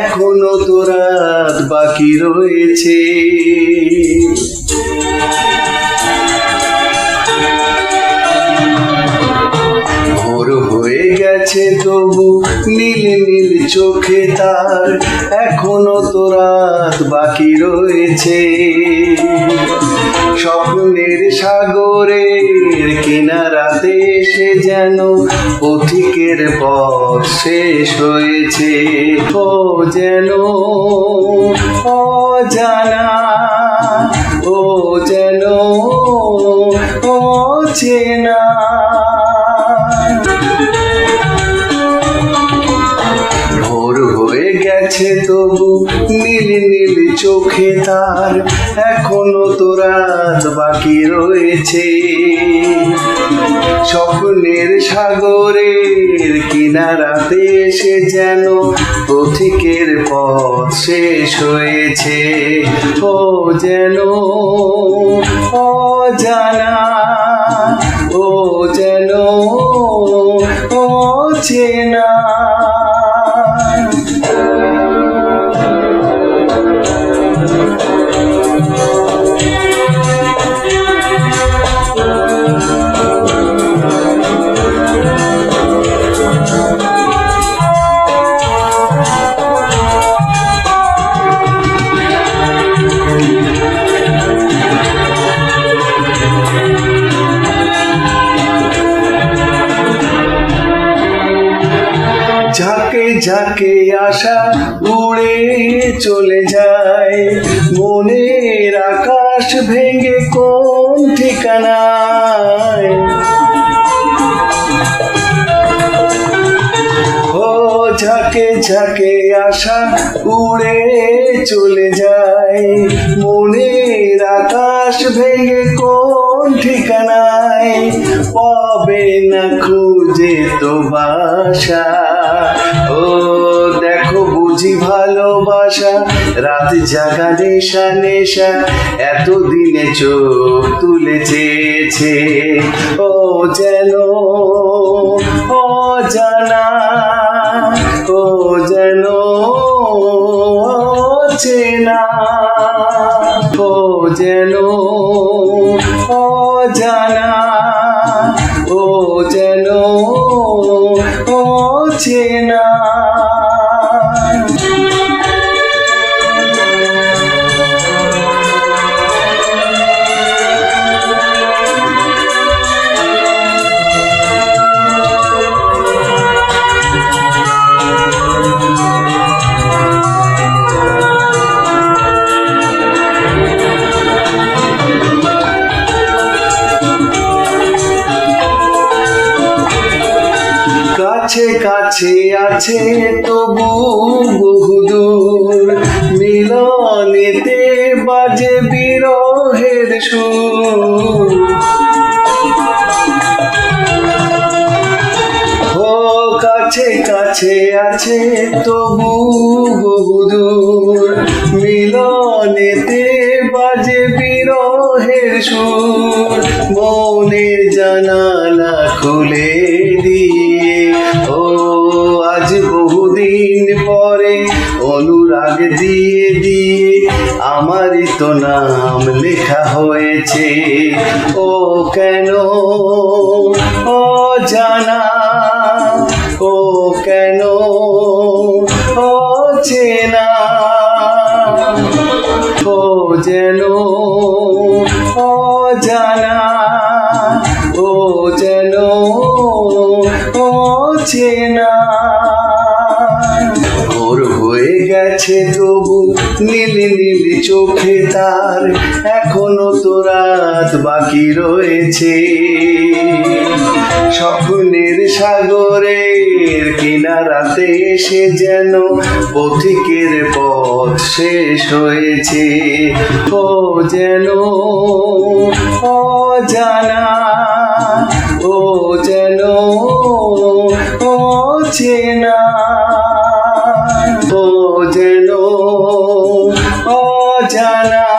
এখনও তো রাত বাকি রয়েছে। ভোর হয়ে গেছে তবু নীল নীল চোখে তার এখনও তো রাত বাকি রয়েছে। স্বপ্নের সাগরের কিনারাতে এসে যেন পথিকের পথ শেষ হয়েছে। ও যেন অজানা, ও যেন অচেনা। ভোর নীল চোখে তার এখনও তো রাত বাকি রয়েছে। স্বপ্নের সাগরের কিনারাতে এসে যেন পথিকের পথ শেষ হয়েছে। ও যেন অজানা, ও যেন ঝাঁকে আশা উড়ে চলে যায়, মনের আকাশ ভেঙে কোন ঠিকানায়? ঝাঁকে ঝাঁকে আশা উড়ে চলে যায়, মনের আকাশ ভেঙে কোন ঠিকানায়? পাবে না খুঁজে তো বাসা। বুঝি ভালোবাসা, রাত জাগা নেশা নেশা, এতদিনে চোখ তুলে চেয়েছে। ও যেন, ও জানা, ও যেন চেনা, ও যেন, ও জানা, ও যেন, ও কাছে কাছে আছে তবু বহুদূর। মিলনেতে বাজে বিরহের সুর। কাছে কাছে আছে তবু বহুদূর। মিলনেতে বাজে বিরহের সুর। মনের জানালা খুলে আমারই তো নাম লেখা হয়েছে। ও কেন? ও জানা। ও কেন? ও চেনা। ও যেন গেছে তবু নীল নীল চোখে তার, এখনও তো রাত বাকি রয়েছে। স্বপ্নের সাগরের কিনারাতে এসে যেন পথিকের পথ শেষ হয়েছে। ও যেন অজানা ও না